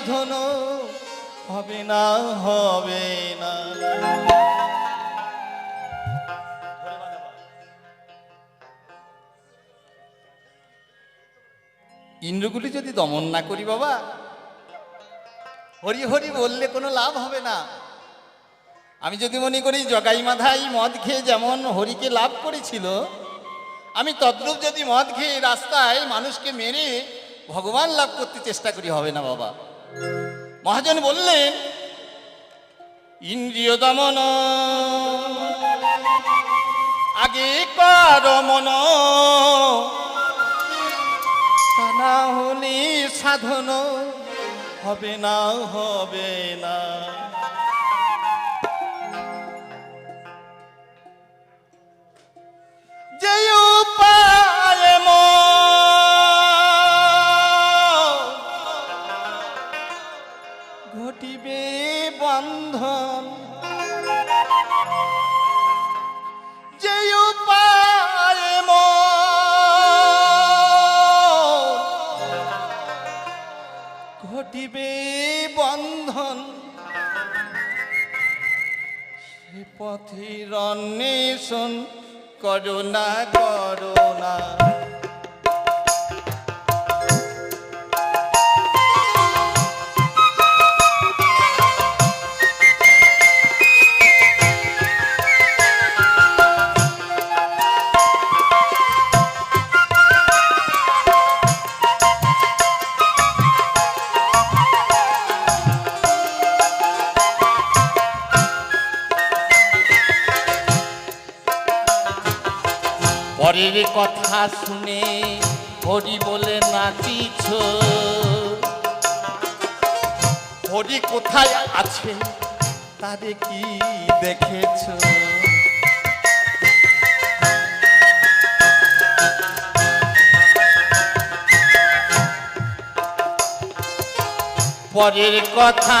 সাধন হবে না হবে না। ইন্দ্রগুলি যদি দমন না করি বাবা, হরি হরি বললে কোনো লাভ হবে না। আমি যদি মনে করি জগাই মাধাই মদ খেয়ে যেমন হরিকে লাভ করেছিল, আমি তদ্রূপ যদি মদ খেয়ে রাস্তায় মানুষকে মেরে ভগবান লাভ করতে চেষ্টা করি, হবে না বাবা। মহাজন বললেন ইন্দ্রিয় দমন আগে কর মন। না হলে সাধন হবে না হবে না। বন্ধন। যে উপায় ঘটিবে বন্ধন সে পথের অন্বেষণ করোনা করোনা পরের কথা শুনে হরি বলে নাচিছ। হরি কোথায় আছে তারে কি দেখেছ? পরের কথা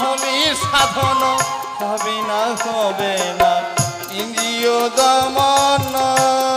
হবে সাধন। হবে না হবে না। ইন্দ্রিয় দমন।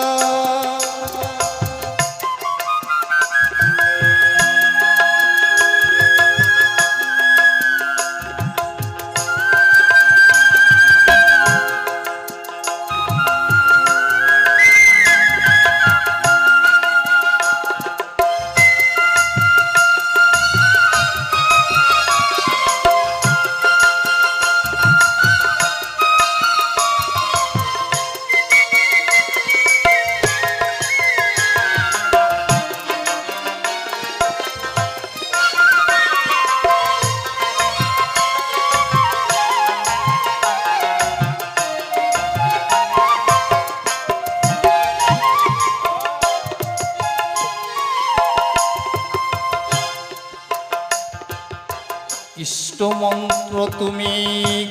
ইষ্ট মন্ত্র তুমি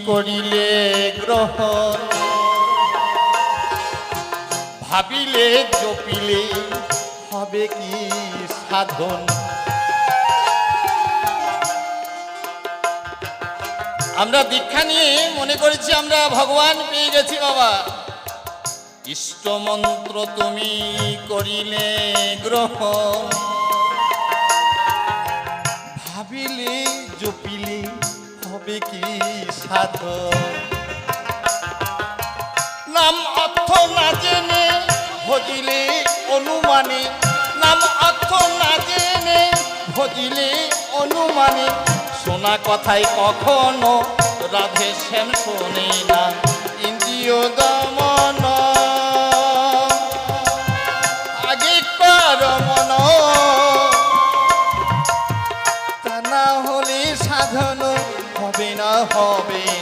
করিলে গ্রহণ ভাবিলে, জপিলে, হবে কি সাধন? আমরা দীক্ষা নিয়ে মনে করেছি আমরা ভগবান পেয়ে গেছি বাবা। ইষ্ট মন্ত্র তুমি করিলে গ্রহণ হবে কি সাধন নাম অর্থ না জেনে ভজিলে অনুমানে। নাম অর্থ না জেনে ভজিলে অনুমানে। শোনা কথায় কখনো রাধে শ্যাম শোনে না। ইন্দ্রিয় দমন হবে